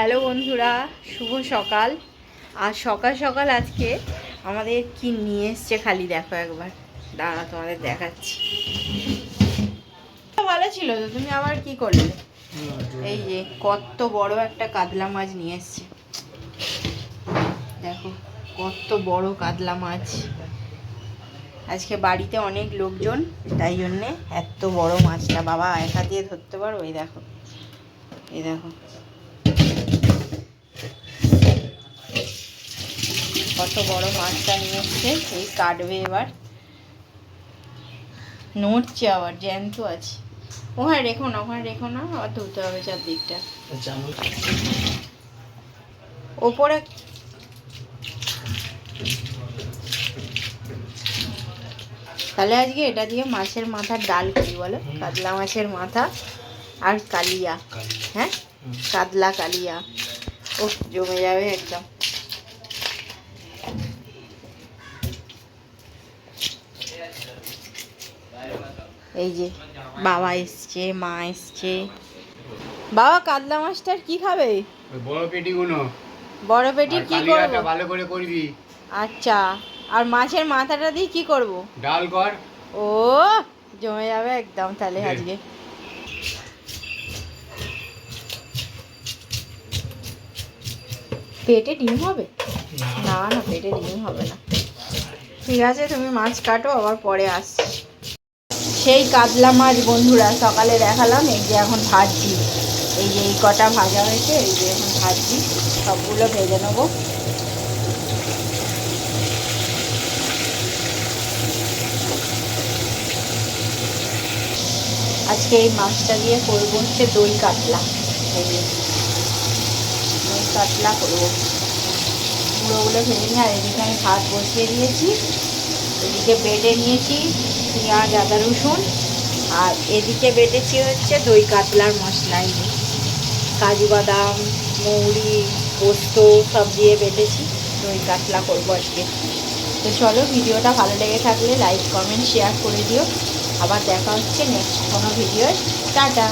Hello বন্ধুরা, শুভ সকাল। আর সকাল সকাল আজকে আমাদের কি নিয়ে এসছে খালি দেখো একবার। দাঁড়া, তোমাদের দেখাচ্ছি। ভালো ছিল তো, তুমি আবার কি করলে? এই যে কত বড় একটা কাতলা মাছ নিয়ে এসছে। দেখো, কত বড় কাতলা মাছ। আজকে বাড়িতে অনেক লোকজন, তাই জন্যে এত বড় মাছটা বাবা একা দিয়ে ধরতে পারো এই দেখো। এই দেখো। কত বড় মাছটা নিয়ে এসছে এই কাটবে এবার। নড়ছে আবার জ্যান্ত আছে। ওখানে রেখো না ওখানে রেখো না আবার ধুতে হবে চারদিকটা। ওপরে তাহলে আজকে এটা দিয়ে মাছের মাথার ডাল করি বলো? কাতলা মাছের মাথা আর কালিয়া। হ্যাঁ? কাতলা কালিয়া। ও জমে যাবে একদম। এই যে বাবা এসছে মা এসছে। বাবা কাতলা মাছটার কি খাবে? বড় পেটিগুলো। বড় পেটির আর কি করব? ভালো করে করবি। আচ্ছা আর মাছের মাথাটা দিয়ে কি করব? ডাল কর। ও জমে যাবে একদম তাহলে আজকে। পেটে ডিম হবে? না না পেটে ডিম হবে না। ঠিক আছে তুমি মাছ কাটো আবার পরে আসছি। সেই কাতলা মাছ বন্ধুরা, সকালে দেখালাম, এই যে এখন ভাজছি। এই যে এই কটা ভাজা হয়েছে, এই যে এখন ভাজছি, সবগুলো ভেজে নেব। আজকে এই মাছটা দিয়ে করব হচ্ছে দই কাতলা। দই কাতলা করব। পুরোগুলো ভেজে নিয়ে আর এদিকে আমি ভাত বসিয়ে দিয়েছি। এদিকে বেটে নিয়েছি পেঁয়াজ, আদা, রসুন। আর এদিকে বেটেছি হচ্ছে দই কাতলার মশলা। কাজু বাদাম, মৌরি, পোস্ত সব দিয়ে বেটেছি। দই কাতলা করব আজকে। তো চলো ভিডিওটা ভালো লেগে থাকলে লাইক, কমেন্ট, শেয়ার করে দিও। আবার দেখা হচ্ছে নেক্সট কোনো ভিডিও টাটা!